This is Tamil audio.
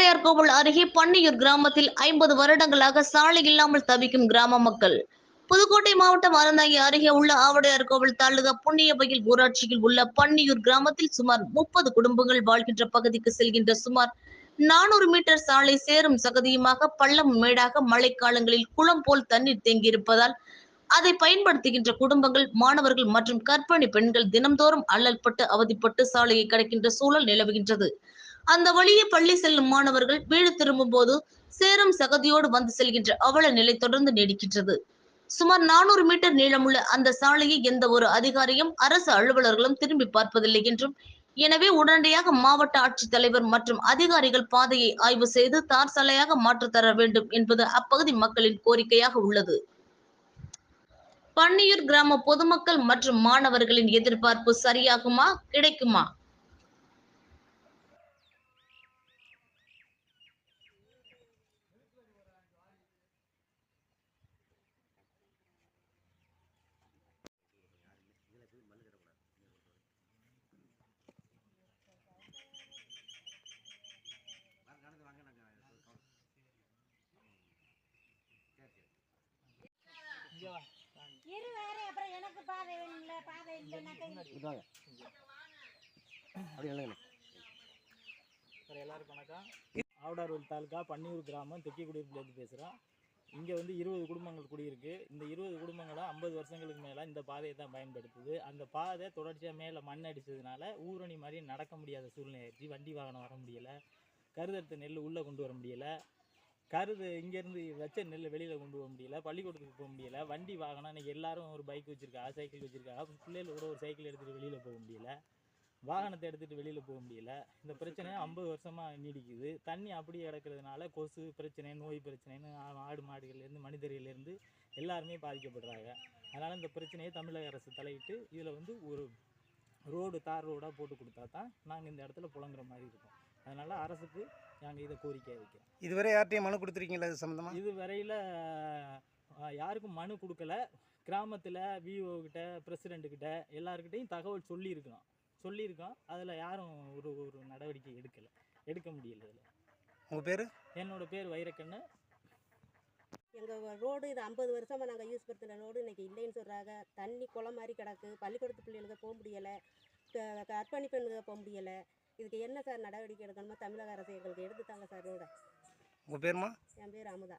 ஆவுடையார்கோவில் அருகே பன்னியூர் கிராமத்தில் ஐம்பது வருடங்களாக சாலை இல்லாமல் தவிக்கும் கிராம மக்கள். புதுக்கோட்டை மாவட்டம் அறந்தாங்கி அருகே உள்ள ஆவடையார் கோவில் தாலுகா புண்ணியபயில் ஊராட்சியில் உள்ள பன்னியூர் கிராமத்தில் சுமார் முப்பது குடும்பங்கள் வாழ்கின்ற பகுதிக்கு செல்கின்ற சுமார் நானூறு மீட்டர் சாலை சேரும் சகதியுமாக பள்ளம் மேடாக மழைக்காலங்களில் குளம் போல் தண்ணீர் தேங்கியிருப்பதால் அதை பயன்படுத்துகின்ற குடும்பங்கள் மாணவர்கள் மற்றும் கர்ப்பிணி பெண்கள் தினம்தோறும் அல்லல்பட்டு அவதிப்பட்டு சாலையை கடக்கின்ற சூழல் நிலவுகின்றது. அந்த வழியே பள்ளி செல்லும் மாணவர்கள் வீடு திரும்பும் போது சேரும் சகதியோடு வந்து செல்கின்ற அவல நிலை தொடர்ந்து நீடிக்கின்றது. சுமார் நானூறு மீட்டர் நீளமுள்ள அந்த சாலையை எந்த ஒரு அதிகாரியும் அரசு அலுவலர்களும் திரும்பி பார்ப்பதில்லை என்றும் எனவே உடனடியாக மாவட்ட ஆட்சித்தலைவர் மற்றும் அதிகாரிகள் பாதையை ஆய்வு செய்து தார் சாலையாக மாற்றித் தர வேண்டும் என்பது அப்பகுதி மக்களின் கோரிக்கையாக உள்ளது. பன்னியூர் கிராம பொதுமக்கள் மற்றும் மாணவர்களின் எதிர்பார்ப்பு சரியாகுமா கிடைக்குமா? இரு வேற அப்புறம் எனக்கு பாதை வேணும்ல பாதை இல்லைன்னாக்கா அப்படி எல்லாருக்கும் வணக்கம். ஆவடார்வல் தாலுக்கா பன்னியூர் கிராமம் தெக்கி குடியிருப்புலேருந்து பேசுகிறோம் இங்கே வந்து இருபது குடும்பங்கள் குடியிருக்கு. இந்த இருபது குடும்பங்களும் ஐம்பது வருஷங்களுக்கு மேலே இந்த பாதையை தான் பயன்படுத்துது. அந்த பாதை தொடர்ச்சியாக மேலே மண் அடிச்சதுனால ஊரணி மாதிரி நடக்க முடியாத சூழ்நிலை ஆயிடுச்சு வண்டி வாகனம் வர முடியலை. கருதறுத்த நெல் உள்ளே கொண்டு வர முடியலை. கருது இங்கேருந்து வச்ச நெல் வெளியில் கொண்டு போக முடியல பள்ளிக்கூடத்துக்கு போக முடியல வண்டி வாகனம் இன்னைக்கு எல்லாரும் ஒரு பைக் வச்சுருக்காங்க சைக்கிள் வச்சுருக்காங்க பிள்ளைகள் கூட ஒரு சைக்கிள் எடுத்துகிட்டு வெளியில் போக முடியல. வாகனத்தை எடுத்துகிட்டு வெளியில் போக முடியல. இந்த பிரச்சனை ஐம்பது வருஷமாக நீடிக்குது. தண்ணி அப்படியே கிடக்கிறதுனால கொசு பிரச்சனை நோய் பிரச்சனைன்னு ஆடு மாடுகள்லேருந்து மனிதர்கள்லேருந்து எல்லாருமே பாதிக்கப்படுறாங்க. அதனால் இந்த பிரச்சனையை தமிழக அரசு தலையிட்டு இதில் வந்து ஒரு ரோடு தார் ரோடாக போட்டு கொடுத்தா தான் நாங்கள் இந்த இடத்துல புழங்குற மாதிரி இருக்கும். அதனால் அரசுக்கு நாங்கள் இதை கோரிக்கை வைக்கிறோம். இதுவரை யார்ட்டையும் மனு கொடுத்துருக்கீங்களா இது சம்மந்தமாக இது வரையில் யாருக்கும் மனு கொடுக்கல. கிராமத்தில் விஓ கிட்ட பிரசிடெண்ட் கிட்ட எல்லாருக்கிட்டையும் தகவல் சொல்லியிருக்கோம் சொல்லியிருக்கோம். அதில் யாரும் ஒரு ஒரு நடவடிக்கை எடுக்கலை. எடுக்க முடியல இதில். உங்கள் பேர்? என்னோட பேர் வைரக்கண்ணு. எங்கள் ரோடு இது ஐம்பது வருஷமாக நாங்கள் யூஸ் படுத்துகிற ரோடு. இன்னைக்கு இல்லைன்னு சொல்கிறாங்க தண்ணி குளம் மாதிரி கிடக்கு. பள்ளிக்கூடத்து பிள்ளைகளுக்கு போக முடியலை. பெண்களுக்கு போக முடியலை. இதுக்கு என்ன சார் நடவடிக்கை எடுக்கணுமோ தமிழக அரசு எங்களுக்கு எடுத்துட்டாங்க சார் ரோடை உங்கள் பேருமா? என் பேர் அமுதா.